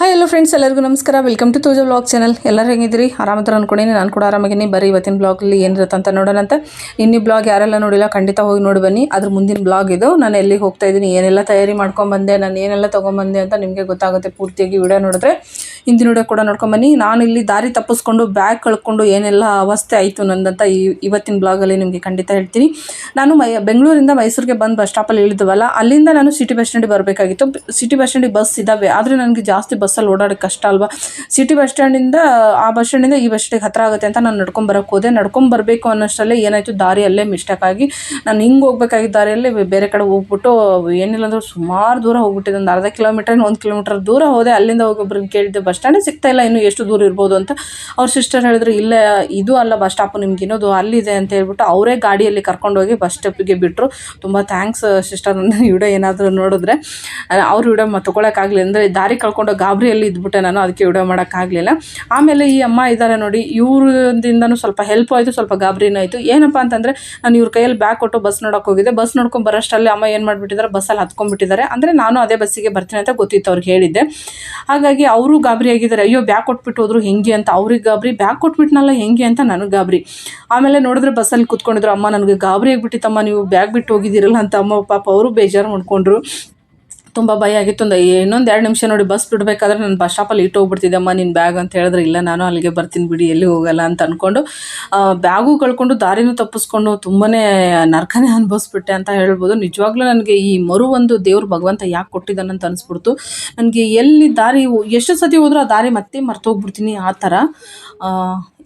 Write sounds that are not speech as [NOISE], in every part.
Hi ಎಲ್ಲೋ friends ಎಲ್ಲರಿಗೂ ನಮಸ್ಕಾರ. Welcome to Toja vlog channel ಎಲ್ಲರೂ ಹೆಂಗಿದ್ದೀರಿ? ಆರಾಮತ್ರ ಅನ್ಕೊಂಡಿನಿ. ನಾನು ಕೂಡ ಆರಾಮಾಗಿನಿ ಬರೀ ಇವತ್ತಿನ ಬ್ಲಾಗಲ್ಲಿ ಏನಿರುತ್ತೆ ಅಂತ. ನೋಡೋಣಂತ ಬ್ಲಾಗ್ ಯಾರೆಲ್ಲ ನೋಡಿಲ್ಲ, ಖಂಡಿತ ಹೋಗಿ ನೋಡಿ ಬನ್ನಿ. ಅದ್ರ ಮುಂದಿನ ಬ್ಲಾಗ್ ಇದು. ನಾನು ಎಲ್ಲಿಗೆ ಹೋಗ್ತಾ ಇದ್ದೀನಿ, ಏನೆಲ್ಲ ತಯಾರಿ ಮಾಡ್ಕೊಂಬಂದೆ, ನಾನು ಏನೆಲ್ಲ ತೊಗೊಂಬಂದೆ ಅಂತ ನಿಮಗೆ ಗೊತ್ತಾಗುತ್ತೆ ಪೂರ್ತಿಯಾಗಿ ವಿಡಿಯೋ ನೋಡಿದ್ರೆ. ಹಿಂದಿನ ವಿಡಿಯೋ ಕೂಡ ನೋಡ್ಕೊಂಬನ್ನಿ ನಾನು ಇಲ್ಲಿ ದಾರಿ ತಪ್ಪಿಸ್ಕೊಂಡು ಬ್ಯಾಗ್ ಕಳ್ಕೊಂಡು ಏನೆಲ್ಲ ಅವಸ್ಥೆ ಆಯಿತು ನಂದಂತ ಈ ಇವತ್ತಿನ ಬ್ಲಾಗಲ್ಲಿ ನಿಮಗೆ ಖಂಡಿತ ಹೇಳ್ತೀನಿ. ನಾನು ಮೈ, ಬೆಂಗಳೂರಿಂದ ಮೈಸೂರಿಗೆ ಬಂದು ಬಸ್ ಸ್ಟಾಪಲ್ಲಿ ಇಳಿದ್ವಲ್ಲ, ಅಲ್ಲಿಂದ ನಾನು ಸಿಟಿ ಬಸ್ ಸ್ಟ್ಯಾಂಡಿಗೆ ಬರಬೇಕಾಗಿತ್ತು. ಸಿಟಿ ಬಸ್ ಸ್ಟ್ಯಾಂಡಿಗೆ ಬಸ್ ಇದ್ದಾವೆ ಆದರೆ ನನಗೆ ಜಾಸ್ತಿ ಬಸ್ಸಲ್ಲಿ ಓಡಾಡೋಕ್ಕೆ ಕಷ್ಟ ಅಲ್ವಾ? ಸಿಟಿ ಬಸ್ ಸ್ಟ್ಯಾಂಡಿಂದ ಆ ಬಸ್ ಸ್ಟ್ಯಾಂಡಿಂದ ಈ ಬಸ್ ಸ್ಟ್ಯಾಂಡಿಗೆ ಹತ್ರ ಆಗುತ್ತೆ ಅಂತ ನಾನು ನಡ್ಕೊಂಡ್ ಬರೋಕೆ ಹೋದೆ. ನಡ್ಕೊಂಡು ಬರಬೇಕು ಅನ್ನೋಷ್ಟರಲ್ಲೇ ಏನಾಯಿತು? ದಾರಿಯಲ್ಲೇ ಮಿಸ್ಟೇಕ್ ಆಗಿ ನಾನು ಹಿಂಗೆ ಹೋಗ್ಬೇಕಾಗಿದ್ದ ದಾರಿಯಲ್ಲೇ ಬೇರೆ ಕಡೆ ಹೋಗ್ಬಿಟ್ಟು ಏನಿಲ್ಲ ಅಂದ್ರೆ ಸುಮಾರು ದೂರ ಹೋಗ್ಬಿಟ್ಟಿದೆ. ಒಂದು ಅರ್ಧ ಕಿಲೋಮೀಟರ್ ಒಂದು ಕಿಲೋಮೀಟರ್ ದೂರ ಹೋದೆ. ಅಲ್ಲಿಂದ ಹೋಗೊಬ್ರನ್ನ ಕೇಳಿದ್ದೆ, ಬಸ್ ಸ್ಟ್ಯಾಂಡೇ ಸಿಗ್ತಾ ಇಲ್ಲ, ಇನ್ನು ಎಷ್ಟು ದೂರ ಇರ್ಬೋದು? ಅಂತ ಅವ್ರ ಸಿಸ್ಟರ್ ಹೇಳಿದ್ರು, ಇಲ್ಲ, ಇದು ಅಲ್ಲ ಬಸ್ ಸ್ಟಾಪು ನಿಮ್ಗೆ ಇನ್ನೋದು ಅಲ್ಲಿದೆ ಅಂತ ಹೇಳ್ಬಿಟ್ಟು ಅವರೇ ಗಾಡಿಯಲ್ಲಿ ಕರ್ಕೊಂಡೋಗಿ ಬಸ್ ಸ್ಟಾಪಿಗೆ ಬಿಟ್ಟರು ತುಂಬ ಥ್ಯಾಂಕ್ಸ್ ಸಿಸ್ಟರ್ ನನ್ನ ವಿಡಿಯೋ ಏನಾದರೂ ನೋಡಿದ್ರೆ, ಅವ್ರ ವಿಡಿಯೋ ತೊಗೊಳಕ್ಕಾಗಲಿ ಅಂದರೆ ದಾರಿ ಕಳ್ಕೊಂಡು ಗಾಬರಿಯಲ್ಲಿ ಇದ್ಬಿಟ್ಟೆ ನಾನು, ಅದಕ್ಕೆ ವಿಡಿಯೋ ಮಾಡೋಕ್ಕಾಗಲಿಲ್ಲ ಆಮೇಲೆ ಈ ಅಮ್ಮ ಇದ್ದಾರೆ ನೋಡಿ, ಇವ್ರದಿಂದನೂ ಸ್ವಲ್ಪ ಹೆಲ್ಪ್ ಆಯಿತು, ಸ್ವಲ್ಪ ಗಾಬರಿನೂ ಆಯಿತು. ಏನಪ್ಪ ಅಂತಂದರೆ, ನಾನು ಇವ್ರ ಕೈಯಲ್ಲಿ ಬ್ಯಾಗ್ ಕೊಟ್ಟು ಬಸ್ ನೋಡೋಕೆ ಹೋಗಿದ್ದೆ. ಬಸ್ ನೋಡ್ಕೊಂಡು ಅಮ್ಮ ಏನು ಮಾಡಿಬಿಟ್ಟಿದ್ದಾರೆ ಬಸ್ಸಲ್ಲಿ ಹತ್ಕೊಂಡ್ಬಿಟ್ಟಿದ್ದಾರೆ. ಅಂದರೆ ನಾನು ಅದೇ ಬಸ್ಸಿಗೆ ಬರ್ತೀನಿ ಅಂತ ಗೊತ್ತಿತ್ತು ಅವ್ರಿಗೆ ಹೇಳಿದ್ದೆ. ಹಾಗಾಗಿ ಅವರು ಗಾಬರಿ ಆಗಿದ್ದಾರೆ. ಅಯ್ಯೋ ಬ್ಯಾಗ್ ಕೊಟ್ಬಿಟ್ಟು ಹೋದ್ರು ಹೆಂಗೆ ಅಂತ ಅವ್ರಿಗೆ ಗಾಬರಿ ಬ್ಯಾಗ್ ಕೊಟ್ಬಿಟ್ನಲ್ಲ ಹೆಂಗೆ ಅಂತ ನನಗೆ ಗಾಬರಿ. ಆಮೇಲೆ ನೋಡಿದ್ರೆ ಬಸ್ಸಲ್ಲಿ ಕೂತ್ಕೊಂಡಿದ್ರು. ಅಮ್ಮ, ನನಗೆ ಗಾಬರಿ ಆಗಿಬಿಟ್ಟಿತ್ತಮ್ಮ, ನೀವು ಬ್ಯಾಗ್ ಬಿಟ್ಟು ಹೋಗಿದ್ದೀರಲ್ಲ ಅಂತ ಅಮ್ಮ, ಪಾಪ, ಅವರು ಬೇಜಾರು ಮಾಡ್ಕೊಂಡ್ರು. ತುಂಬ ಭಯ ಆಗಿತ್ತು. ಒಂದು ಇನ್ನೊಂದು ಎರಡು ನಿಮಿಷ ನೋಡಿ ಬಸ್ ಬಿಡಬೇಕಾದ್ರೆ ನಾನು ಬಸ್ ಸ್ಟಾಪಲ್ಲಿ ಇಟ್ಟು ಹೋಗ್ಬಿಡ್ತಿದ್ದಮ್ಮ ನಿನ್ನ ಬ್ಯಾಗ್ ಅಂತ ಹೇಳಿದ್ರೆ ಇಲ್ಲ, ನಾನು ಅಲ್ಲಿಗೆ ಬರ್ತೀನಿ ಬಿಡಿ, ಎಲ್ಲಿ ಹೋಗಲ್ಲ ಅಂತ ಅಂದ್ಕೊಂಡು ಬ್ಯಾಗು ಕಳ್ಕೊಂಡು ದಾರಿನೂ ತಪ್ಪಿಸ್ಕೊಂಡು ತುಂಬಾ ನರ್ಕನೇ ಅನುಭವಿಸ್ಬಿಟ್ಟೆ ಅಂತ ಹೇಳ್ಬೋದು. ನಿಜವಾಗ್ಲೂ ನನಗೆ ಈ ಮರು ಒಂದು ದೇವ್ರ ಭಗವಂತ ಯಾಕೆ ಕೊಟ್ಟಿದ್ದಾನಂತ ಅನಿಸ್ಬಿಡ್ತು. ನನಗೆ ಎಲ್ಲಿ ದಾರಿ ಎಷ್ಟು ಸತಿ ಹೋದ್ರೂ ಆ ದಾರಿ ಮತ್ತೆ ಮರ್ತೋಗ್ಬಿಡ್ತೀನಿ ಆ ಥರ.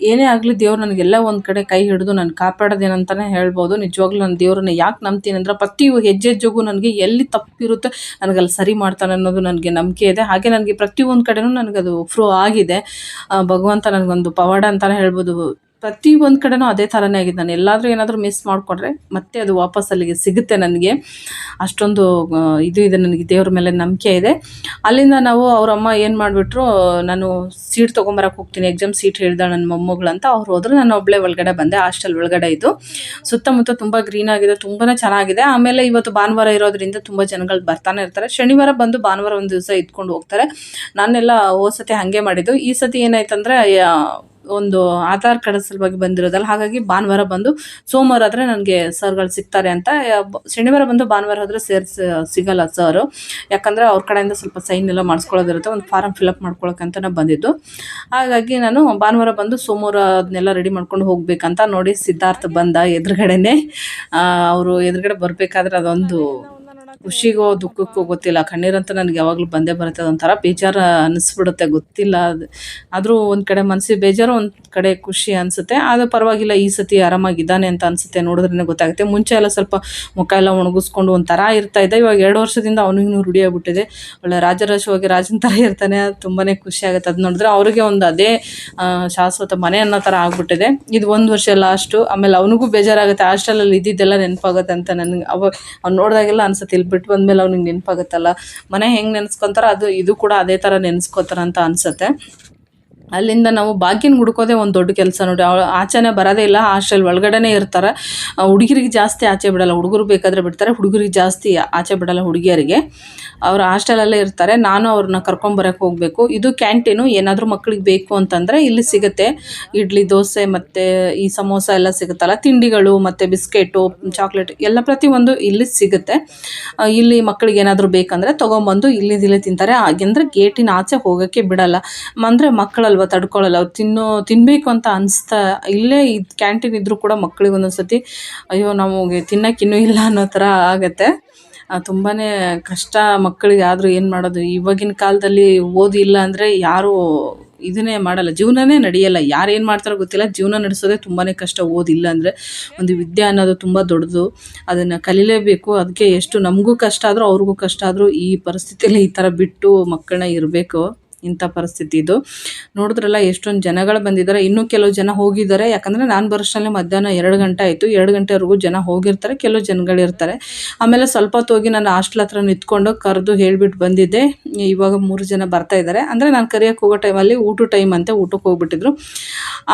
ಏನೇ ಆಗಲಿ ದೇವ್ರು ನನಗೆಲ್ಲ ಒಂದು ಕಡೆ ಕೈ ಹಿಡಿದು ನಾನು ಕಾಪಾಡೋದೇನಂತಲೇ ಹೇಳ್ಬೋದು. ನಿಜವಾಗ್ಲೂ ನಾನು ದೇವ್ರನ್ನ ಯಾಕೆ ನಂಬ್ತೀನಿ ಅಂದ್ರೆ ಪ್ರತಿ ಹೆಜ್ಜೆ ಹೆಜ್ಜೆಗೂ ನನಗೆ ಎಲ್ಲಿ ತಪ್ಪಿರುತ್ತೆ, ನನಗೆ ಅಲ್ಲಿ ಸರಿ ಮಾಡ್ತಾನೆ ಅನ್ನೋದು ನನಗೆ ನಂಬಿಕೆ ಇದೆ. ಹಾಗೆ ನನಗೆ ಪ್ರತಿಯೊಂದು ಕಡೆನೂ ನನಗದು ಪ್ರೂವ್ ಆಗಿದೆ. ಭಗವಂತ ನನಗೊಂದು ಪವಾಡ ಅಂತಲೇ ಹೇಳ್ಬೋದು. ಪ್ರತಿ ಒಂದು ಕಡೆನೂ ಅದೇ ಥರನೇ ಆಗಿದೆ. ನಾನು ಎಲ್ಲಾದರೂ ಏನಾದರೂ ಮಿಸ್ ಮಾಡಿಕೊಂಡ್ರೆ ಮತ್ತೆ ಅದು ವಾಪಸ್ ಅಲ್ಲಿಗೆ ಸಿಗುತ್ತೆ ನನಗೆ. ಅಷ್ಟೊಂದು ಇದು ಇದೆ, ನನಗೆ ದೇವ್ರ ಮೇಲೆ ನಂಬಿಕೆ ಇದೆ. ಅಲ್ಲಿಂದ ನಾವು ಅವ್ರ ಅಮ್ಮ ಏನು ಮಾಡಿಬಿಟ್ರು, ನಾನು ಸೀಟ್ ತೊಗೊಂಬರಕ್ಕೆ ಹೋಗ್ತೀನಿ ಎಕ್ಸಾಮ್ ಸೀಟ್ ಹೇಳ್ದ ನನ್ನ ಮೊಮ್ಮಗಳು ಅಂತ. ಅವ್ರು ಹೋದ್ರೆ, ನಾನು ಒಬ್ಬಳೇ ಒಳಗಡೆ ಬಂದೆ ಹಾಸ್ಟೆಲ್ ಒಳಗಡೆ ಇದು ಸುತ್ತಮುತ್ತ ತುಂಬ ಗ್ರೀನ್ ಆಗಿದೆ ತುಂಬಾ ಚೆನ್ನಾಗಿದೆ. ಆಮೇಲೆ ಇವತ್ತು ಭಾನುವಾರ ಇರೋದ್ರಿಂದ ತುಂಬ ಜನಗಳು ಬರ್ತಾನೆ ಇರ್ತಾರೆ. ಶನಿವಾರ ಬಂದು ಭಾನುವಾರ ಒಂದು ದಿವಸ ಇದ್ಕೊಂಡು ಹೋಗ್ತಾರೆ. ನಾನೆಲ್ಲ ಹೋದ ಸತಿ ಹಾಗೆ ಮಾಡಿದ್ದು. ಈ ಸತಿ ಏನಾಯ್ತಂದ್ರೆ ಒಂದು ಆಧಾರ್ ಕಾರ್ಡ್ ಸಲುವಾಗಿ ಬಂದಿರೋದಲ್ಲ, ಹಾಗಾಗಿ ಭಾನುವಾರ ಬಂದು ಸೋಮವಾರ ಆದರೆ ನನಗೆ ಸರ್ಗಳು ಸಿಗ್ತಾರೆ ಅಂತ ಶನಿವಾರ ಬಂದು ಭಾನುವಾರ ಹೋದರೆ ಸೇರ್ ಸಿಗಲ್ಲ ಸರ್. ಯಾಕಂದರೆ ಅವ್ರ ಕಡೆಯಿಂದ ಸ್ವಲ್ಪ ಸೈನ್ ಎಲ್ಲ ಮಾಡಿಸ್ಕೊಳ್ಳೋದಿರುತ್ತೆ, ಒಂದು ಫಾರಮ್ ಫಿಲಪ್ ಮಾಡ್ಕೊಳಕ್ಕಂತ ಬಂದಿದ್ದು. ಹಾಗಾಗಿ ನಾನು ಭಾನುವಾರ ಬಂದು ಸೋಮವಾರ ಅದನ್ನೆಲ್ಲ ರೆಡಿ ಮಾಡ್ಕೊಂಡು ಹೋಗ್ಬೇಕಂತ ನೋಡಿ ಸಿದ್ಧಾರ್ಥ ಬಂದ ಎದುರುಗಡೆನೆ. ಅವರು ಎದುರುಗಡೆ ಬರಬೇಕಾದ್ರೆ ಅದೊಂದು ಖುಷಿಗೋ ದುಃಖಕ್ಕೋ ಗೊತ್ತಿಲ್ಲ. ಕಣ್ಣೀರಂತ ನನಗೆ ಯಾವಾಗಲೂ ಬಂದೇ ಬರುತ್ತೆ. ಅದೊಂಥರ ಬೇಜಾರು ಅನ್ನಿಸ್ಬಿಡುತ್ತೆ ಗೊತ್ತಿಲ್ಲ. ಅದು ಆದರೂ ಒಂದು ಕಡೆ ಮನಸ್ಸಿಗೆ ಬೇಜಾರು, ಒಂದು ಕಡೆ ಖುಷಿ ಅನಿಸುತ್ತೆ. ಅದು ಪರವಾಗಿಲ್ಲ, ಈ ಸತಿ ಆರಾಮಾಗಿದ್ದಾನೆ ಅಂತ ಅನಿಸುತ್ತೆ ನೋಡಿದ್ರೇ ಗೊತ್ತಾಗುತ್ತೆ. ಮುಂಚೆ ಎಲ್ಲ ಸ್ವಲ್ಪ ಮುಖ ಎಲ್ಲ ಒಣಗಿಸ್ಕೊಂಡು ಒಂಥರ ಇರ್ತಾ ಇದೆ ಇವಾಗ ಎರಡು ವರ್ಷದಿಂದ ಅವನಿಗೂ ರೂಢಿ ಆಗ್ಬಿಟ್ಟಿದೆ. ಒಳ್ಳೆ ರಾಜರಾಜವಾಗಿ ರಾಜನ ಥರ ಇರ್ತಾನೆ, ಅದು ತುಂಬಾ ಖುಷಿ ಆಗುತ್ತೆ. ಅದು ನೋಡಿದ್ರೆ ಅವರಿಗೆ ಒಂದು ಅದೇ ಶಾಶ್ವತ ಮನೆ ಅನ್ನೋ ಥರ ಆಗ್ಬಿಟ್ಟಿದೆ. ಇದು ಒಂದು ವರ್ಷ ಲಾಸ್ಟು ಆಮೇಲೆ ಅವನಿಗೂ ಬೇಜಾರಾಗುತ್ತೆ. ಹಾಸ್ಟೆಲಲ್ಲಿ ಇದ್ದಿದ್ದೆಲ್ಲ ನೆನಪಾಗುತ್ತೆ ಅಂತ ನನಗೆ ಅವಾಗ ಅವ್ನು ನೋಡಿದಾಗೆಲ್ಲ ಅನ್ಸುತ್ತೆ. ಇಲ್ಲಿ ಬಿಟ್ಟು ಬಂದಮೇಲೆ ಅವ್ನಿಗೆ ನೆನಪಾಗುತ್ತಲ್ಲ. ಮನೆ ಹೆಂಗೆ ನೆನ್ಸ್ಕೊಂತಾರೋ ಅದು, ಇದು ಕೂಡ ಅದೇ ಥರ ನೆನೆಸ್ಕೋತಾರ ಅಂತ ಅನಿಸುತ್ತೆ. ಅಲ್ಲಿಂದ ನಾವು ಭಾಗ್ಯನ ಹುಡ್ಕೋದೇ ಒಂದು ದೊಡ್ಡ ಕೆಲಸ ನೋಡಿ. ಅವಳು ಆಚೆನೇ ಬರೋದೇ ಇಲ್ಲ, ಹಾಸ್ಟೆಲ್ ಒಳಗಡೆನೇ ಇರ್ತಾರೆ. ಹುಡುಗಿರಿಗೆ ಜಾಸ್ತಿ ಆಚೆ ಬಿಡಲ್ಲ. ಹುಡುಗರು ಬೇಕಾದರೆ ಬಿಡ್ತಾರೆ. ಹುಡುಗರಿಗೆ ಜಾಸ್ತಿ ಆಚೆ ಬಿಡಲ್ಲ ಹುಡುಗಿಯರಿಗೆ. ಅವ್ರು ಹಾಸ್ಟೆಲಲ್ಲೇ ಇರ್ತಾರೆ. ನಾನು ಅವ್ರನ್ನ ಕರ್ಕೊಂಬರಕ್ಕೆ ಹೋಗಬೇಕು. ಇದು ಕ್ಯಾಂಟೀನು. ಏನಾದರೂ ಮಕ್ಕಳಿಗೆ ಬೇಕು ಅಂತಂದರೆ ಇಲ್ಲಿ ಸಿಗುತ್ತೆ. ಇಡ್ಲಿ, ದೋಸೆ ಮತ್ತು ಈ ಸಮೋಸ ಎಲ್ಲ ಸಿಗುತ್ತಲ್ಲ. ತಿಂಡಿಗಳು ಮತ್ತು ಬಿಸ್ಕೆಟು, ಚಾಕ್ಲೇಟ್ ಎಲ್ಲ ಪ್ರತಿಯೊಂದು ಇಲ್ಲಿ ಸಿಗುತ್ತೆ. ಇಲ್ಲಿ ಮಕ್ಕಳಿಗೆ ಏನಾದರೂ ಬೇಕಂದರೆ ತೊಗೊಂಬಂದು ಇಲ್ಲಿದಿಲ್ಲೇ ತಿಂತಾರೆ. ಹಾಗೆಂದರೆ ಗೇಟಿನ ಆಚೆ ಹೋಗೋಕ್ಕೆ ಬಿಡಲ್ಲ. ಅಂದರೆ ಮಕ್ಕಳಲ್ವ? ತಡ್ಕೊಳ್ಳಲ್ಲ ಅವ್ರು ತಿನ್ನೋ ತಿನ್ನಬೇಕು ಅಂತ ಅನಿಸ್ತಾ ಇಲ್ಲೇ ಇದು ಕ್ಯಾಂಟೀನ್ ಇದ್ದರೂ ಕೂಡ ಮಕ್ಳಿಗೆ ಒಂದೊಂದು ಸತಿ ಅಯ್ಯೋ, ನಮಗೆ ತಿನ್ನೋಕ್ಕಿನ್ನೂ ಇಲ್ಲ ಅನ್ನೋ ಥರ ಆಗುತ್ತೆ. ತುಂಬಾ ಕಷ್ಟ ಮಕ್ಕಳಿಗೆ ಆದರೂ ಏನು ಮಾಡೋದು? ಇವಾಗಿನ ಕಾಲದಲ್ಲಿ ಓದಿಲ್ಲ ಅಂದರೆ ಯಾರೂ ಇದನ್ನೇ ಮಾಡಲ್ಲ. ಜೀವನನೇ ನಡೆಯಲ್ಲ. ಯಾರು ಏನು ಮಾಡ್ತಾರೋ ಗೊತ್ತಿಲ್ಲ. ಜೀವನ ನಡೆಸೋದೇ ತುಂಬಾ ಕಷ್ಟ. ಓದಿಲ್ಲ ಅಂದರೆ ಒಂದು ವಿದ್ಯೆ ಅನ್ನೋದು ತುಂಬ ದೊಡ್ಡದು. ಅದನ್ನು ಕಲೀಲೇಬೇಕು. ಅದಕ್ಕೆ ಎಷ್ಟು ನಮಗೂ ಕಷ್ಟ ಆದರೂ ಅವ್ರಿಗೂ ಕಷ್ಟ ಆದರೂ ಈ ಪರಿಸ್ಥಿತಿಯಲ್ಲಿ ಈ ಥರ ಬಿಟ್ಟು ಮಕ್ಕಳನ್ನ ಇರಬೇಕು. ಇಂಥ ಪರಿಸ್ಥಿತಿ ಇದು. ನೋಡಿದ್ರಲ್ಲ ಎಷ್ಟೊಂದು ಜನಗಳು ಬಂದಿದ್ದಾರೆ. ಇನ್ನೂ ಕೆಲವು ಜನ ಹೋಗಿದ್ದಾರೆ. ಯಾಕಂದರೆ ನಾನು ಬರೋಷ್ಟರಲ್ಲಿ ಮಧ್ಯಾಹ್ನ ಎರಡು ಗಂಟೆ ಆಯಿತು. ಎರಡು ಗಂಟೆವರೆಗೂ ಜನ ಹೋಗಿರ್ತಾರೆ. ಕೆಲವು ಜನಗಳಿರ್ತಾರೆ ಆಮೇಲೆ ಸ್ವಲ್ಪ ಹೊತ್ತು ಹೋಗಿ ನಾನು ಹಾಸ್ಟೆಲ್ ಹತ್ರ ನಿಂತ್ಕೊಂಡು ಕರೆದು ಹೇಳ್ಬಿಟ್ಟು ಬಂದಿದ್ದೆ. ಇವಾಗ ಮೂರು ಜನ ಬರ್ತಾ ಇದ್ದಾರೆ. ಅಂದರೆ ನಾನು ಕರಿಯೋಕ್ಕೆ ಹೋಗೋ ಟೈಮಲ್ಲಿ ಊಟ ಟೈಮ್ ಅಂತ ಊಟಕ್ಕೆ ಹೋಗ್ಬಿಟ್ಟಿದ್ರು.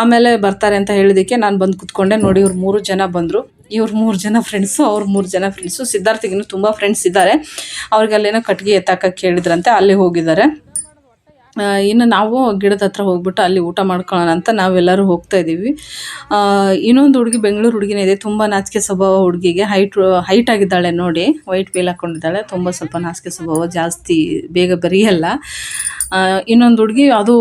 ಆಮೇಲೆ ಬರ್ತಾರೆ ಅಂತ ಹೇಳಿದ್ದಕ್ಕೆ ನಾನು ಬಂದು ಕುತ್ಕೊಂಡೆ. ನೋಡಿ ಇವ್ರು ಮೂರು ಜನ ಬಂದರು. ಇವ್ರು ಮೂರು ಜನ ಫ್ರೆಂಡ್ಸು ಅವ್ರ ಮೂರು ಜನ ಫ್ರೆಂಡ್ಸು ಸಿದ್ಧಾರ್ಥಿಗಿನ್ನೂ ತುಂಬ ಫ್ರೆಂಡ್ಸ್ ಇದ್ದಾರೆ. ಅವ್ರಿಗೆ ಅಲ್ಲೇನೋ ಕಟ್ಟಿಗೆ ಎತ್ತಾಕಕ್ಕೆ ಹೇಳಿದ್ರಂತೆ ಅಲ್ಲಿ ಹೋಗಿದ್ದಾರೆ. ಇನ್ನು ನಾವು ಗಿಡದ ಹತ್ರ ಹೋಗ್ಬಿಟ್ಟು ಅಲ್ಲಿ ಊಟ ಮಾಡ್ಕೊಳ್ಳೋಣ ಅಂತ ನಾವೆಲ್ಲರೂ ಹೋಗ್ತಾ ಇದ್ದೀವಿ. ಇನ್ನೊಂದು ಹುಡುಗಿ ಬೆಂಗಳೂರು ಹುಡುಗಿನೇ ಇದೆ. ತುಂಬ ನಾಚಿಕೆ ಸ್ವಭಾವ ಹುಡುಗಿಗೆ. ಹೈಟ್ ಹೈಟ್ ಆಗಿದ್ದಾಳೆ ನೋಡಿ. ವೈಟ್ ವೇಲ್ ಹಾಕ್ಕೊಂಡಿದ್ದಾಳೆ ತುಂಬ ಸ್ವಲ್ಪ ನಾಚಿಕೆ ಸ್ವಭಾವ ಜಾಸ್ತಿ ಬೇಗ ಬರೆಯಲ್ಲ. ಇನ್ನೊಂದು ಹುಡುಗಿ, ಅದು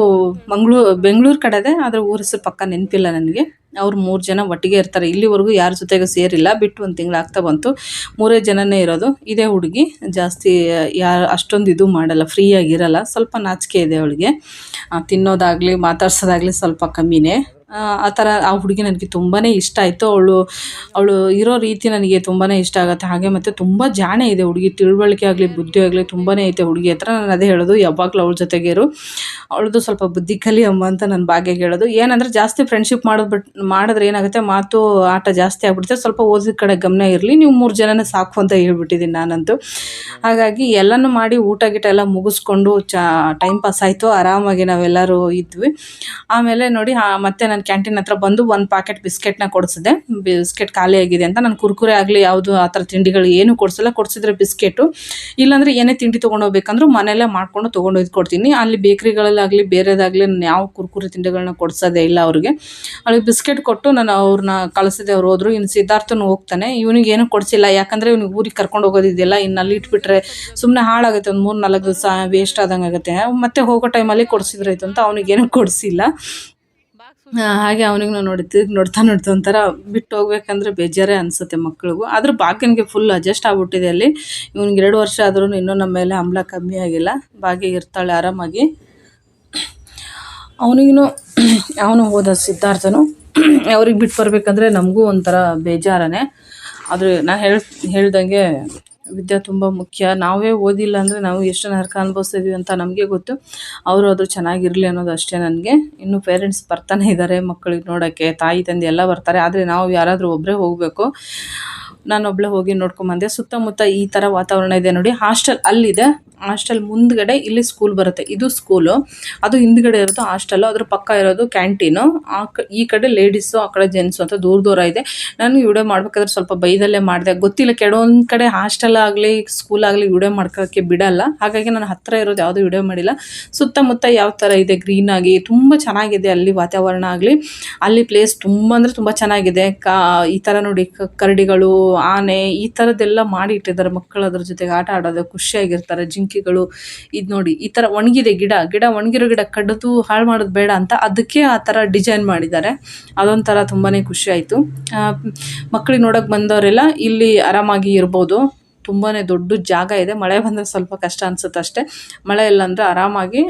ಮಂಗಳೂರು, ಬೆಂಗಳೂರು ಕಡೆದೆ, ಆದರೆ ಊರ ಹೆಸರು ಪಕ್ಕ ನೆನಪಿಲ್ಲ ನನಗೆ. ಅವ್ರು ಮೂರು ಜನ ಒಟ್ಟಿಗೆ ಇರ್ತಾರೆ. ಇಲ್ಲಿವರೆಗೂ ಯಾರ ಜೊತೆಗೂ ಸೇರಿಲ್ಲ. ಬಿಟ್ಟು ಒಂದು ತಿಂಗಳು ಆಗ್ತಾ ಬಂತು. ಮೂರೇ ಜನನೇ ಇರೋದು. ಇದೇ ಹುಡುಗಿ. ಜಾಸ್ತಿ, ಯಾರು, ಅಷ್ಟೊಂದು ಇದು ಮಾಡಲ್ಲ. ಫ್ರೀಯಾಗಿರಲ್ಲ ಸ್ವಲ್ಪ ನಾಚಿಕೆ ಇದೆ ಅವಳಿಗೆ. ತಿನ್ನೋದಾಗಲಿ, ಮಾತಾಡ್ಸೋದಾಗಲಿ ಸ್ವಲ್ಪ ಕಮ್ಮಿನೇ. ಆ, ಥರ ಆ ಹುಡುಗಿ ನನಗೆ ತುಂಬಾ ಇಷ್ಟ ಆಯಿತು. ಅವಳು ಅವಳು ಇರೋ ರೀತಿ ನನಗೆ ತುಂಬಾ ಇಷ್ಟ ಆಗುತ್ತೆ. ಹಾಗೆ ಮತ್ತು ತುಂಬ ಜಾಣೆ ಇದೆ ಹುಡುಗಿ. ತಿಳುವಳಿಕೆ ಆಗಲಿ ಬುದ್ಧಿ ಆಗಲಿ ತುಂಬಾ ಐತೆ ಹುಡುಗಿ ಹತ್ರ. ನಾನು ಅದೇ ಹೇಳೋದು ಯಾವಾಗಲೂ ಅವಳ ಜೊತೆಗೆ ಇರು ಅವಳದು ಸ್ವಲ್ಪ ಬುದ್ಧಿ ಕಲಿ ಅಮ್ಮ ಅಂತ ನನ್ನ ಭಾಗ್ಯಗೆ ಹೇಳೋದು. ಏನಂದರೆ ಜಾಸ್ತಿ ಫ್ರೆಂಡ್ಶಿಪ್ ಮಾಡೋದು ಮಾಡಿದ್ರೆ ಏನಾಗುತ್ತೆ? ಮಾತು ಆಟ ಜಾಸ್ತಿ ಆಗ್ಬಿಡುತ್ತೆ. ಸ್ವಲ್ಪ ಓದಿದ ಕಡೆ ಗಮನ ಇರಲಿ. ನೀವು ಮೂರು ಜನನೇ ಸಾಕು ಅಂತ ಹೇಳ್ಬಿಟ್ಟಿದ್ದೀನಿ ನಾನಂತೂ. ಹಾಗಾಗಿ ಎಲ್ಲನೂ ಮಾಡಿ ಊಟ ಗೀಟ ಎಲ್ಲ ಮುಗಿಸ್ಕೊಂಡು ಚಾ ಟೈಮ್ ಪಾಸ್ ಆಯಿತು. ಆರಾಮಾಗಿ ನಾವೆಲ್ಲರೂ ಇದ್ವಿ. ಆಮೇಲೆ ನೋಡಿ ಮತ್ತೆ ನಾನು ಕ್ಯಾಂಟೀನ್ ಹತ್ರ ಬಂದು ಒಂದು ಪ್ಯಾಕೆಟ್ ಬಿಸ್ಕೆಟ್ನ ಕೊಡಿಸಿದೆ. ಬಿಸ್ಕೆಟ್ ಖಾಲಿ ಆಗಿದೆ ಅಂತ. ನಾನು ಕುರ್ಕುರೆ ಆಗಲಿ ಯಾವುದು ಆ ಥರ ತಿಂಡಿಗಳು ಏನೂ ಕೊಡಿಸಲ್ಲ. ಕೊಡಿಸಿದ್ರೆ ಬಿಸ್ಕೆಟು. ಇಲ್ಲಾಂದರೆ ಏನೇ ತಿಂಡಿ ತೊಗೊಂಡೋಗ್ಬೇಕಂದ್ರೂ ಮನೆಯಲ್ಲೇ ಮಾಡ್ಕೊಂಡು ತೊಗೊಂಡೋಗಿ ಕೊಡ್ತೀನಿ. ಅಲ್ಲಿ ಬೇಕ್ರಿಗಳಲ್ಲಾಗಲಿ ಬೇರೆದಾಗಲಿ ನಾನು ಯಾವ ಕುರ್ಕುರೆ ತಿಂಡಿಗಳನ್ನ ಕೊಡಿಸೋದೇ ಇಲ್ಲ ಅವ್ರಿಗೆ. ಅವ್ರಿಗೆ ಬಿಸ್ಕೆಟ್ ಕೊಟ್ಟು ನಾನು ಅವ್ರನ್ನ ಕಳಿಸಿದೆ. ಅವ್ರು ಹೋದ್ರು. ಇನ್ನು ಸಿದ್ಧಾರ್ಥನು ಹೋಗ್ತಾನೆ. ಇವನಿಗೆ ಏನೂ ಕೊಡಿಸಿಲ್ಲ. ಯಾಕಂದರೆ ಇವ್ನಿಗೆ ಊರಿಗೆ ಕರ್ಕೊಂಡು ಹೋಗೋದಿದೆಯಲ್ಲ ಇನ್ನು ಅಲ್ಲಿ ಇಟ್ಬಿಟ್ರೆ ಸುಮ್ಮನೆ ಹಾಳಾಗುತ್ತೆ. ಒಂದು ಮೂರು ನಾಲ್ಕು ದಿವಸ ವೇಸ್ಟ್ ಆದಂಗೆ ಆಗುತ್ತೆ ಮತ್ತೆ ಹೋಗೋ ಟೈಮಲ್ಲಿ ಕೊಡಿಸಿದ್ರಾಯ್ತು ಅಂತ. ಅವನಿಗೇನು ಕೊಡಿಸಿಲ್ಲ. ಹಾಗೆ ಅವನಿಗೂ ನೋಡಿ ತಿರ್ಗಿ ನೋಡ್ತಾ ನೋಡ್ತಾ ಒಂಥರ ಬಿಟ್ಟು ಹೋಗ್ಬೇಕಂದ್ರೆ ಬೇಜಾರೇ ಅನಿಸುತ್ತೆ ಮಕ್ಕಳಿಗೂ ಆದ್ರೆ ಭಾಗ್ಯನಿಗೆ ಫುಲ್ ಅಡ್ಜಸ್ಟ್ ಆಗ್ಬಿಟ್ಟಿದೆ ಅಲ್ಲಿ. ಇವನಿಗೆ ಎರಡು ವರ್ಷ ಆದ್ರೂ ಇನ್ನೂ ನಮ್ಮ ಮೇಲೆ ಹಂಬಲ ಕಮ್ಮಿ ಆಗಿಲ್ಲ. ಬಾಗಿ ಇರ್ತಾಳೆ ಆರಾಮಾಗಿ. ಅವನಿಗೂ ಅವನು ಹೋದ ಸಿದ್ಧಾರ್ಥನು, ಅವ್ರಿಗೆ ಬಿಟ್ಟು ಬರಬೇಕಂದ್ರೆ ನಮಗೂ ಒಂಥರ ಬೇಜಾರನೇ. ಆದರೆ ನಾನು ಹೇಳ್, ಹೇಳ್ದಂಗೆ ವಿದ್ಯೆ ತುಂಬ ಮುಖ್ಯ. ನಾವೇ ಓದಿಲ್ಲ ಅಂದರೆ ನಾವು ಎಷ್ಟು ನರಕ ಅನುಭವಿಸ್ತಿದ್ವಿ ಅಂತ ನಮಗೆ ಗೊತ್ತು. ಅವರು ಅದು ಚೆನ್ನಾಗಿರಲಿ ಅನ್ನೋದು ಅಷ್ಟೇ ನನಗೆ. ಇನ್ನು ಪೇರೆಂಟ್ಸ್ ಬರ್ತಾನೆ ಇದ್ದಾರೆ ಮಕ್ಕಳಿಗೆ ನೋಡೋಕ್ಕೆ, ತಾಯಿ, ತಂದೆ ಎಲ್ಲ ಬರ್ತಾರೆ. ಆದರೆ ನಾವು ಯಾರಾದರೂ ಒಬ್ಬರೇ ಹೋಗಬೇಕು. ನಾನೊಬ್ಬಳೇ ಹೋಗಿ ನೋಡ್ಕೊಂಬಂದೆ. ಸುತ್ತಮುತ್ತ ಈ ಥರ ವಾತಾವರಣ ಇದೆ ನೋಡಿ. ಹಾಸ್ಟೆಲ್ ಅಲ್ಲಿದೆ. ಹಾಸ್ಟೆಲ್ ಮುಂದ್ಗಡೆ ಇಲ್ಲಿ ಸ್ಕೂಲ್ ಬರುತ್ತೆ. ಇದು ಸ್ಕೂಲು ಅದು ಹಿಂದ್ಗಡೆ ಇರೋದು ಹಾಸ್ಟೆಲ್. ಅದ್ರ ಪಕ್ಕ ಇರೋದು ಕ್ಯಾಂಟೀನು ಆ ಈ ಕಡೆ ಲೇಡೀಸು ಆ ಕಡೆ ಜೆಂಟ್ಸು ಅಂತ ದೂರ ದೂರ ಇದೆ. ನಾನು ವಿಡಿಯೋ ಮಾಡ್ಬೇಕಾದ್ರೆ ಸ್ವಲ್ಪ ಬೈದಲ್ಲೇ ಮಾಡಿದೆ. ಗೊತ್ತಿಲ್ಲ ಕೆಲವೊಂದು ಕಡೆ ಹಾಸ್ಟೆಲ್ ಆಗಲಿ ಸ್ಕೂಲ್ ಆಗಲಿ ವಿಡಿಯೋ ಮಾಡ್ಕೋಕ್ಕೆ ಬಿಡಲ್ಲ. ಹಾಗಾಗಿ ನಾನು ಹತ್ತಿರ ಇರೋದು ಯಾವುದೂ ವಿಡಿಯೋ ಮಾಡಿಲ್ಲ. ಸುತ್ತಮುತ್ತ ಯಾವ ಥರ ಇದೆ? ಗ್ರೀನ್ ಆಗಿ ತುಂಬ ಚೆನ್ನಾಗಿದೆ ಅಲ್ಲಿ ವಾತಾವರಣ ಆಗಲಿ. ಅಲ್ಲಿ ಪ್ಲೇಸ್ ತುಂಬ ಅಂದರೆ ತುಂಬ ಚೆನ್ನಾಗಿದೆ. ಕಾ ಈ ಥರ ನೋಡಿ ಕರಡಿಗಳು ಆನೆ ಈ ಥರದ್ದೆಲ್ಲ ಮಾಡಿ ಇಟ್ಟಿದ್ದಾರೆ ಮಕ್ಕಳು ಅದ್ರ ಜೊತೆಗೆ ಆಟ ಆಡೋದು, ಖುಷಿಯಾಗಿರ್ತಾರೆ, ಜಿಂಕೆಗಳು. ಇದು ನೋಡಿ, ಈ ಥರ ಒಣಗಿದೆ ಗಿಡ. ಗಿಡ ಒಣಗಿರೋ ಗಿಡ ಕಡಿದು ಹಾಳು ಮಾಡೋದು ಬೇಡ ಅಂತ ಅದಕ್ಕೆ ಆ ಥರ ಡಿಸೈನ್ ಮಾಡಿದ್ದಾರೆ. ಅದೊಂಥರ ತುಂಬಾ ಖುಷಿ ಆಯಿತು. ಮಕ್ಕಳಿಗೆ ನೋಡೋಕೆ ಬಂದವರೆಲ್ಲ ಇಲ್ಲಿ ಆರಾಮಾಗಿ ಇರ್ಬೋದು. ತುಂಬಾ ದೊಡ್ಡ ಜಾಗ ಇದೆ. ಮಳೆ ಬಂದರೆ ಸ್ವಲ್ಪ ಕಷ್ಟ ಅನ್ಸುತ್ತೆ ಅಷ್ಟೇ. ಮಳೆ ಇಲ್ಲ ಅಂದರೆ ಆರಾಮಾಗಿ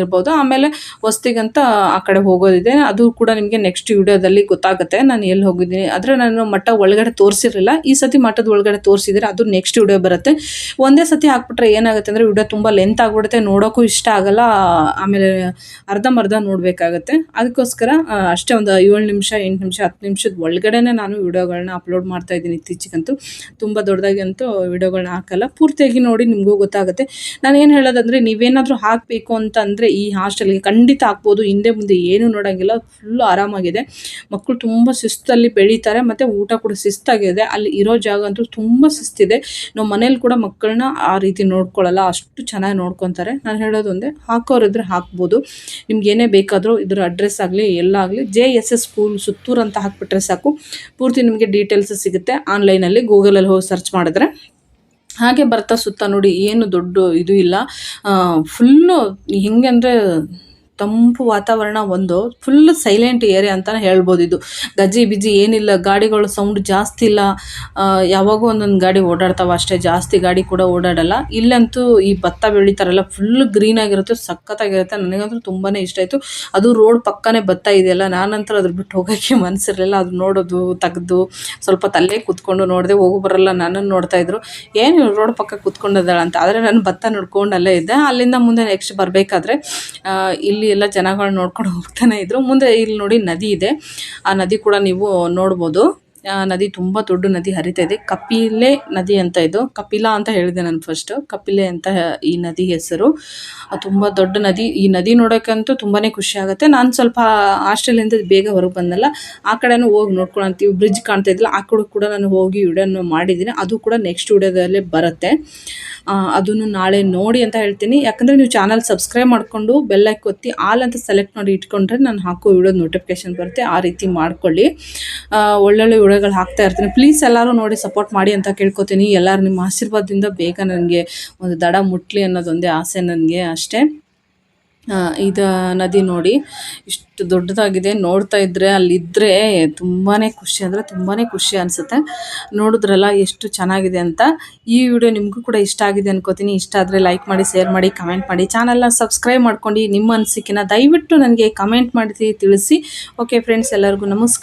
ಇರ್ಬೋದು. ಆಮೇಲೆ ವಸ್ತಿಗಂತ ಆ ಕಡೆ ಹೋಗೋದಿದೆ. ಅದು ಕೂಡ ನಿಮಗೆ ನೆಕ್ಸ್ಟ್ ವಿಡಿಯೋದಲ್ಲಿ ಗೊತ್ತಾಗುತ್ತೆ. ನಾನು ಎಲ್ಲಿ ಹೋಗಿದ್ದೀನಿ. ಆದರೆ ನಾನು ಮಠ ಒಳಗಡೆ ತೋರಿಸಿರಲಿಲ್ಲ. ಈ ಸತಿ ಮಠದ ಒಳಗಡೆ ತೋರಿಸಿದರೆ ಅದು ನೆಕ್ಸ್ಟ್ ವಿಡಿಯೋ ಬರುತ್ತೆ. ಒಂದೇ ಸತಿ ಹಾಕ್ಬಿಟ್ರೆ ಏನಾಗುತ್ತೆ ಅಂದರೆ ವಿಡಿಯೋ ತುಂಬ ಲೆಂತ್ ಆಗಿಬಿಡುತ್ತೆ. ನೋಡೋಕ್ಕೂ ಇಷ್ಟ ಆಗಲ್ಲ. ಆಮೇಲೆ ಅರ್ಧಂಬರ್ಧ ನೋಡಬೇಕಾಗತ್ತೆ. ಅದಕ್ಕೋಸ್ಕರ ಅಷ್ಟೇ ಒಂದು ಏಳು ನಿಮಿಷ, ಎಂಟು ನಿಮಿಷ, ಹತ್ತು ನಿಮಿಷದ ಒಳಗಡೆನೇ ನಾನು ವಿಡಿಯೋಗಳನ್ನ ಅಪ್ಲೋಡ್ ಮಾಡ್ತಾ ಇದ್ದೀನಿ ಇತ್ತೀಚೆಗಂತೂ. ತುಂಬ ದೊಡ್ಡದಾಗಿ ಅಂತೂ ವಿಡಿಯೋಗಳನ್ನ ಹಾಕಲ್ಲ. ಪೂರ್ತಿಯಾಗಿ ನೋಡಿ ನಿಮಗೂ ಗೊತ್ತಾಗುತ್ತೆ. ನಾನು ಏನು ಹೇಳೋದಂದರೆ ನೀವೇನಾದರೂ ಹಾಕಬೇಕು ಅಂತಂದರೆ ಈ ಹಾಸ್ಟೆಲ್ಗೆ ಖಂಡಿತ ಹಾಕ್ಬೋದು. ಹಿಂದೆ ಮುಂದೆ ಏನೂ ನೋಡೋಂಗಿಲ್ಲ. ಫುಲ್ಲು ಆರಾಮಾಗಿದೆ. ಮಕ್ಕಳು ತುಂಬ ಶಿಸ್ತಲ್ಲಿ ಬೆಳೀತಾರೆ. ಮತ್ತು ಊಟ ಕೂಡ ಶಿಸ್ತಾಗಿದೆ. ಅಲ್ಲಿ ಇರೋ ಜಾಗ ಅಂತೂ ತುಂಬ ಶಿಸ್ತಿದೆ. ನಾವು ಮನೇಲಿ ಕೂಡ ಮಕ್ಕಳನ್ನ ಆ ರೀತಿ ನೋಡ್ಕೊಳ್ಳಲ್ಲ ಅಷ್ಟು ಚೆನ್ನಾಗಿ ನೋಡ್ಕೊತಾರೆ. ನಾನು ಹೇಳೋದು ಒಂದೇ ಹಾಕೋರಿದ್ರೆ ಹಾಕ್ಬೋದು. ನಿಮ್ಗೆ ಏನೇ ಬೇಕಾದರೂ ಇದ್ರ ಅಡ್ರೆಸ್ ಆಗಲಿ, ಎಲ್ಲ ಆಗಲಿ J S S school Suttur ಅಂತ ಹಾಕ್ಬಿಟ್ರೆ ಸಾಕು. ಪೂರ್ತಿ ನಿಮಗೆ ಡೀಟೇಲ್ಸ್ ಸಿಗುತ್ತೆ. ಆನ್ಲೈನಲ್ಲಿ ಗೂಗಲಲ್ಲಿ ಹೋಗಿ ಸರ್ಚ್ ಮಾಡಿದ್ರೆ. ಹಾಗೆ ಬರ್ತಾ ಸುತ್ತ ನೋಡಿ ಏನು ದೊಡ್ಡ ಇದು ಇಲ್ಲ. ಫುಲ್ಲು ಹೆಂಗೆ ಅಂದರೆ ತಂಪು ವಾತಾವರಣ ಒಂದು ಫುಲ್ ಸೈಲೆಂಟ್ ಏರಿಯಾ ಅಂತಲೇ ಹೇಳ್ಬೋದು ಇದು. ಗಜ್ಜಿ ಬಿಜಿ ಏನಿಲ್ಲ, ಗಾಡಿಗಳು ಸೌಂಡ್ ಜಾಸ್ತಿ ಇಲ್ಲ. ಯಾವಾಗೂ ಒಂದೊಂದು ಗಾಡಿ ಓಡಾಡ್ತಾವ ಅಷ್ಟೇ, ಜಾಸ್ತಿ ಗಾಡಿ ಕೂಡ ಓಡಾಡಲ್ಲ. ಇಲ್ಲಂತೂ ಈ ಭತ್ತ ಬೆಳಿತಾರಲ್ಲ ಫುಲ್ ಗ್ರೀನ್ ಆಗಿರುತ್ತೆ, ಸಖತ್ತಾಗಿರುತ್ತೆ, ನನಗಂತೂ ತುಂಬಾ ಇಷ್ಟ ಆಯಿತು. ಅದು ರೋಡ್ ಪಕ್ಕನೇ ಭತ್ತ ಇದೆಯಲ್ಲ ನಾನಂತರ ಅದ್ರ ಬಿಟ್ಟು ಹೋಗೋಕ್ಕೆ [LAUGHS] ಮನಸ್ಸಿರಲಿಲ್ಲ ಅದು ನೋಡೋದು, ತೆಗ್ದು, ಸ್ವಲ್ಪ ತಲ್ಲೇ ಕೂತ್ಕೊಂಡು ನೋಡಿದೆ, ಹೋಗು ಬರಲ್ಲ ನನ್ನನ್ನು ನೋಡ್ತಾ ಇದ್ರು. ಏನು ರೋಡ್ ಪಕ್ಕ ಕೂತ್ಕೊಂಡಿದ್ದಾಳೆ ಅಂತ ಆದರೆ ನಾನು ಭತ್ತ ನೋಡ್ಕೊಂಡಲ್ಲೇ ಇದ್ದೆ. ಅಲ್ಲಿಂದ ಮುಂದೆ ನೆಕ್ಸ್ಟ್ ಬರಬೇಕಾದ್ರೆ ಇಲ್ಲಿ ಎಲ್ಲ ಜನಗಳು ನೋಡ್ಕೊಂಡು ಹೋಗ್ತಾನೆ ಇದ್ರು. ಮುಂದೆ ಇಲ್ಲಿ ನೋಡಿ ನದಿ ಇದೆ. ಆ ನದಿ ಕೂಡ ನೀವು ನೋಡ್ಬೋದು. ನದಿ ತುಂಬ ದೊಡ್ಡ ನದಿ ಹರಿತಾ ಇದೆ. ಕಪಿಲೆ ನದಿ ಅಂತ ಇದು. ಕಪಿಲಾ ಅಂತ ಹೇಳಿದೆ ನಾನು ಫಸ್ಟ್ ಕಪಿಲೆ ಅಂತ ಈ ನದಿ ಹೆಸರು. ತುಂಬ ದೊಡ್ಡ ನದಿ. ಈ ನದಿ ನೋಡೋಕ್ಕಂತೂ ತುಂಬಾ ಖುಷಿ ಆಗುತ್ತೆ. ನಾನು ಸ್ವಲ್ಪ ಹಾಸ್ಟೆಲಿಂದ ಬೇಗ ಹೊರಗೆ ಬಂದಲ್ಲ. ಆ ಕಡೆನೂ ಹೋಗಿ ನೋಡ್ಕೊಳಂತೀವಿ ಬ್ರಿಡ್ಜ್ ಕಾಣ್ತಾ ಇದ್ದಿಲ್ಲ. ಆ ಕಡೆ ಕೂಡ ನಾನು ಹೋಗಿ ವಿಡಿಯೋನ ಮಾಡಿದ್ದೀನಿ ಅದು ಕೂಡ ನೆಕ್ಸ್ಟ್ ವಿಡಿಯೋದಲ್ಲೇ ಬರುತ್ತೆ. ಅದನ್ನು ನಾಳೆ ನೋಡಿ ಅಂತ ಹೇಳ್ತೀನಿ. ಯಾಕಂದರೆ ನೀವು ಚಾನಲ್ ಸಬ್ಸ್ಕ್ರೈಬ್ ಮಾಡಿಕೊಂಡು ಬೆಲ್ಲೈಕ್ ಒತ್ತಿ ಆಲ್ ಅಂತ ಸೆಲೆಕ್ಟ್ ಮಾಡಿ ಇಟ್ಕೊಂಡ್ರೆ ನಾನು ಹಾಕೋ ವಿಡಿಯೋ ನೋಟಿಫಿಕೇಶನ್ ಬರುತ್ತೆ. ಆ ರೀತಿ ಮಾಡ್ಕೊಳ್ಳಿ. ಒಳ್ಳೊಳ್ಳೆ ವಿಡಿಯೋಗಳು ಹಾಕ್ತಾ ಇರ್ತೀನಿ. ಪ್ಲೀಸ್ ಎಲ್ಲರೂ ನೋಡಿ ಸಪೋರ್ಟ್ ಮಾಡಿ ಅಂತ ಕೇಳ್ಕೊತೀನಿ. ಎಲ್ಲರೂ ನಿಮ್ಮ ಆಶೀರ್ವಾದದಿಂದ ಬೇಗ ನನಗೆ ಒಂದು ದಡ ಮುಟ್ಲಿ ಅನ್ನೋದೊಂದೇ ಆಸೆ ನನಗೆ ಅಷ್ಟೇ. ಇದು ನದಿ ನೋಡಿ ಇಷ್ಟು ದೊಡ್ಡದಾಗಿದೆ. ನೋಡ್ತಾ ಇದ್ದರೆ ಅಲ್ಲಿದ್ದರೆ ತುಂಬಾ ಖುಷಿ, ಅಂದರೆ ತುಂಬಾ ಖುಷಿ ಅನಿಸುತ್ತೆ. ನೋಡಿದ್ರಲ್ಲ ಎಷ್ಟು ಚೆನ್ನಾಗಿದೆ ಅಂತ. ಈ ವಿಡಿಯೋ ನಿಮಗೂ ಕೂಡ ಇಷ್ಟ ಆಗಿದೆ ಅನ್ಕೋತೀನಿ. ಇಷ್ಟ ಆದ್ರೆ ಲೈಕ್ ಮಾಡಿ ಶೇರ್ ಮಾಡಿ ಕಮೆಂಟ್ ಮಾಡಿ. ಚಾನಲ್ನ ಸಬ್ಸ್ಕ್ರೈಬ್ ಮಾಡ್ಕೊಂಡು ನಿಮ್ಮ ಅನಿಸಿಕೆನ ದಯವಿಟ್ಟು ನನಗೆ ಕಮೆಂಟ್ ಮಾಡಿ ತಿಳಿಸಿ. ಓಕೆ ಫ್ರೆಂಡ್ಸ್ ಎಲ್ಲರಿಗೂ ನಮಸ್ಕಾರ.